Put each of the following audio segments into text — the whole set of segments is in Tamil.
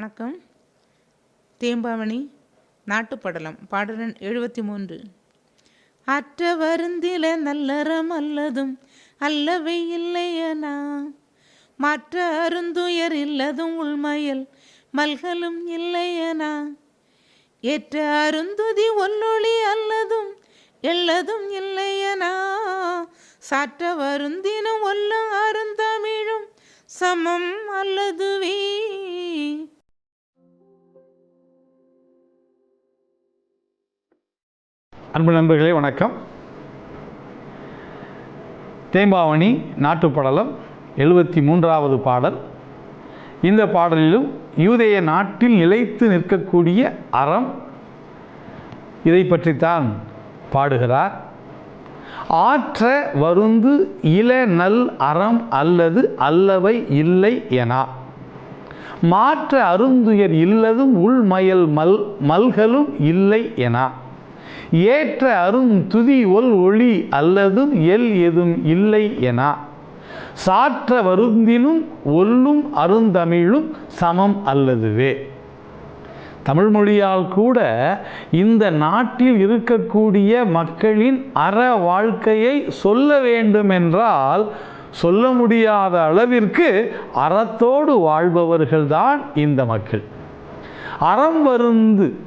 வணக்கம். தேம்பாவணி நாட்டுப்படலம் பாடலன் எழுபத்தி மூன்று அற்ற வருந்தில நல்லறம் அல்லதும் அல்லவை இல்லையனா? மற்ற அருந்துயர் இல்லதும் உள்மயல் மல்களும் இல்லையனா? ஏற்ற அருந்துதி ஒல்லொளி அல்லதும் எல்லதும் இல்லையனா? சாற்ற வருந்தினும் ஒல்லும் அருந்தமிழும் சமம் அல்லதுவே அன்பு நண்பர்களே வணக்கம். தேம்பாவணி நாட்டுப்படலம் எழுபத்தி மூன்றாவது பாடல். இந்த பாடலிலும் யூதேய நாட்டில் நிலைத்து நிற்கக்கூடிய அறம் இதை பற்றித்தான் பாடுகிறார். ஆற்ற வருந்து இள நல் அறம் அல்லது அல்லவை இல்லை எனா. மாற்ற அருந்துயர் இல்லதும் உள்மயல் மல் மல்களும் இல்லை எனா. ஏற்ற அரும் துதி ஒல் ஒளி அல்லதும் எல் எதும் இல்லை என. சாற்ற வருந்தினும் ஒல்லும் அருந்தமிழும் சமம் அல்லதுவே. தமிழ் மொழியால் கூட இந்த நாட்டில் இருக்கக்கூடிய மக்களின் அற வாழ்க்கையை சொல்ல வேண்டுமென்றால் சொல்ல முடியாத அளவிற்கு அறத்தோடு வாழ்பவர்கள்தான் இந்த மக்கள். அறம் வருந்து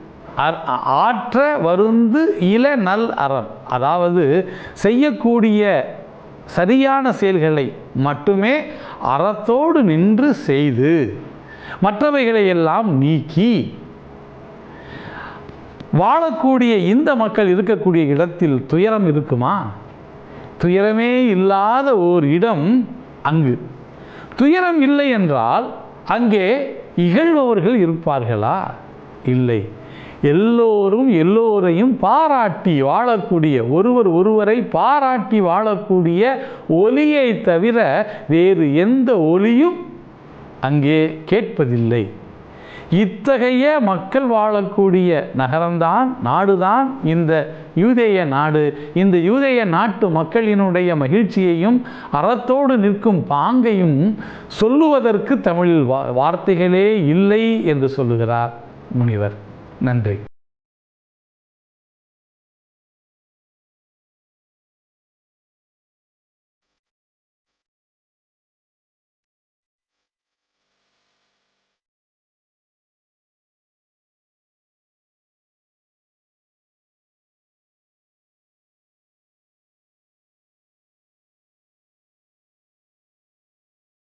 ஆற்ற வருந்து இள நல் அறம் அதாவது செய்யக்கூடிய சரியான செயல்களை மட்டுமே அறத்தோடு நின்று செய்து மற்றவைகளை எல்லாம் நீக்கி வாழக்கூடிய இந்த மக்கள் இருக்கக்கூடிய இடத்தில் துயரம் இருக்குமா? துயரமே இல்லாத ஓர் இடம் அங்கு. துயரம் இல்லை என்றால் அங்கே இகழ்பவர்கள் இருப்பார்களா? இல்லை. எல்லோரும் எல்லோரையும் பாராட்டி வாழக்கூடிய ஒருவர் ஒருவரை பாராட்டி வாழக்கூடிய ஒலியை தவிர வேறு எந்த ஒலியும் அங்கே கேட்பதில்லை. இத்தகைய மக்கள் வாழக்கூடிய நகரம்தான் நாடுதான் இந்த யூதேய நாடு. இந்த யூதேய நாட்டு மக்களினுடைய மகிழ்ச்சியையும் அறத்தோடு நிற்கும் பாங்கையும் சொல்லுவதற்கு தமிழில் வா- வார்த்தைகளே இல்லை என்று சொல்லுகிறார் முனிவர். நன்றி.